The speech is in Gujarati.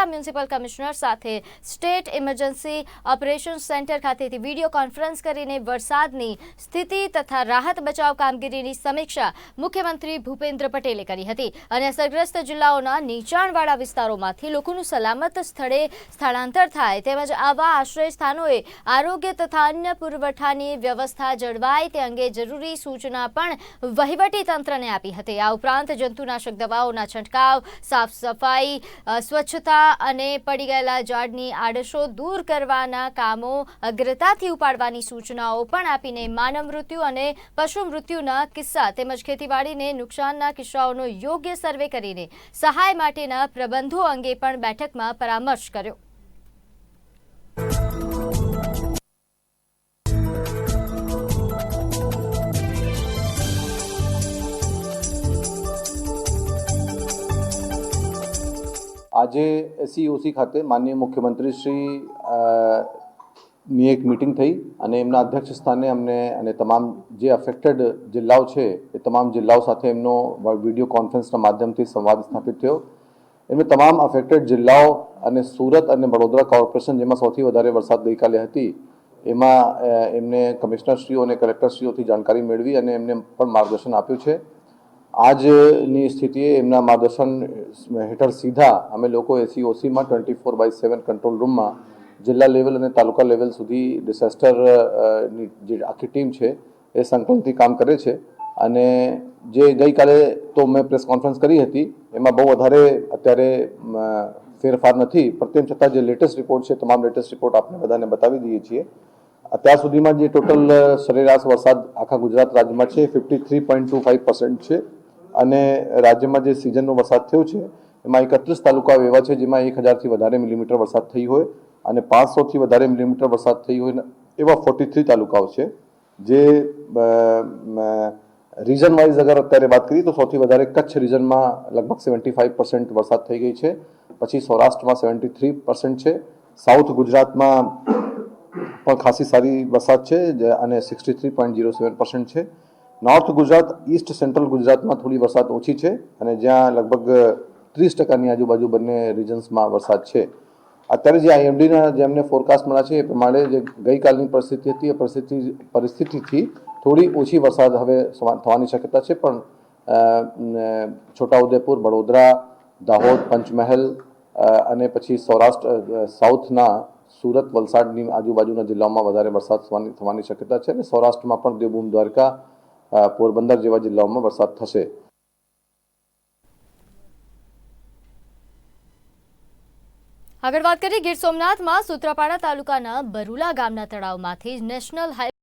સૂત્રાપાડા મ્યુનિસિપલ કમિશનર સાથે સ્ટેટ ઇમરજન્સી ઓપરેશન સેન્ટર ખાતેથી વીડિયો કોન્ફરન્સ કરીને વરસાદની સ્થિતિ તથા રાહત બચાવ કામગીરીની સમીક્ષા મુખ્યમંત્રી ભૂપેન્દ્ર પટેલે કરી હતી અને અસરગ્રસ્ત જિલ્લાઓના નીચાણવાળા વિસ્તારોમાંથી લોકોનું સલામત સ્થળે સ્થળાંતર થાય તેમજ આવા આશ્રય સ્થાનોએ આરોગ્ય તથા અન્ય પુરવઠાની વ્યવસ્થા જળવાય તે અંગે જરૂરી સૂચના પણ વહીવટી તંત્રને આપી હતી. આ ઉપરાંત જંતુનાશક દવાઓના છંટકાવ સાફ સફાઈ અ, અને પડી ગયેલા ઝાડની આડશો દૂર કરવાના કામો અગ્રતાથી ઉપાડવાની સૂચનાઓ પણ આપીને માનવ મૃત્યુ અને પશુ મૃત્યુના કિસ્સા તેમજ ખેતીવાડીને નુકસાનના કિસ્સાઓનો યોગ્ય સર્વે કરીને સહાય માટેના પ્રબંધો અંગે પણ બેઠકમાં પરામર્શ કર્યો. આજે એસસીઓસી ખાતે માનનીય મુખ્યમંત્રી શ્રી ની એક મિટિંગ થઈ અને એમના અધ્યક્ષ સ્થાને અમને અને તમામ જે અફેક્ટેડ જિલ્લાઓ છે, એ તમામ જિલ્લાઓ સાથે એમનો વીડિયો કોન્ફરન્સના માધ્યમથી સંવાદ સ્થાપિત થયો. એમને તમામ અફેક્ટેડ જિલ્લાઓ અને સુરત અને વડોદરા કોર્પોરેશન જેમાં સૌથી વધારે વરસાદ ગઈકાલે હતી, એમાં એમને કમિશનરશ્રીઓ અને કલેક્ટરશ્રીઓથી જાણકારી મેળવી અને એમને પણ માર્ગદર્શન આપ્યું છે. આજની સ્થિતિએ એમના માર્ગદર્શન હેઠળ સીધા અમે લોકો એસીઓસીમાં twenty four by seven control રૂમમાં જિલ્લા લેવલ અને તાલુકા લેવલ સુધી ડિઝાસ્ટરની જે આખી ટીમ છે એ સંકલનથી કામ કરે છે. અને જે ગઈકાલે તો મેં પ્રેસ કોન્ફરન્સ કરી હતી, એમાં બહુ વધારે અત્યારે ફેરફાર નથી. પણ તેમ છતાં જે લેટેસ્ટ રિપોર્ટ છે, તમામ લેટેસ્ટ રિપોર્ટ આપણે બધાને બતાવી દઈએ છીએ. અત્યાર સુધીમાં જે ટોટલ સરેરાશ વરસાદ આખા ગુજરાત રાજ્યમાં છે fifty three point two five percent છે. અને રાજ્યમાં જે સિઝનનો વરસાદ થયો છે, એમાં એકત્રીસ તાલુકા એવા છે જેમાં એક હજારથી વધારે મિલીમીટર વરસાદ થઈ હોય અને પાંચસોથી વધારે મિલીમીટર વરસાદ થઈ હોય એવા ફોર્ટી થ્રી તાલુકાઓ છે. જે રીઝન વાઇઝ અગર અત્યારે વાત કરીએ તો સૌથી વધારે કચ્છ રીજનમાં લગભગ સેવન્ટી ફાઇવ પર્સન્ટ વરસાદ થઈ ગઈ છે. પછી સૌરાષ્ટ્રમાં સેવન્ટી થ્રી પર્સન્ટ છે. સાઉથ ગુજરાતમાં પણ ખાસી સારી વરસાદ છે અને sixty three point zero seven percent છે. નોર્થ ગુજરાત ઈસ્ટ સેન્ટ્રલ ગુજરાતમાં થોડી વરસાદ ઓછી છે અને જ્યાં લગભગ ત્રીસ ટકાની આજુબાજુ બંને રિજન્સમાં વરસાદ છે. અત્યારે જે આઈએમડીના જેમને ફોરકાસ્ટ મળ્યા છે એ પ્રમાણે જે ગઈકાલની પરિસ્થિતિ હતી એ પરિસ્થિતિ, પરિસ્થિતિથી થોડી ઓછી વરસાદ હવે થવાની શક્યતા છે. પણ છોટાઉદેપુર, વડોદરા, દાહોદ, પંચમહેલ અને પછી સૌરાષ્ટ્ર સાઉથના સુરત, વલસાડની આજુબાજુના જિલ્લાઓમાં વધારે વરસાદ થવાની થવાની શક્યતા છે. અને સૌરાષ્ટ્રમાં પણ દેવભૂમ દ્વારકા પોરબંદર જેવા જિલ્લાઓમાં વરસાદ થશે. આગળ વાત કરીએ ગીર સોમનાથમાં સૂત્રાપાડા તાલુકાના બરુલા ગામના તળાવમાંથી નેશનલ હાઈ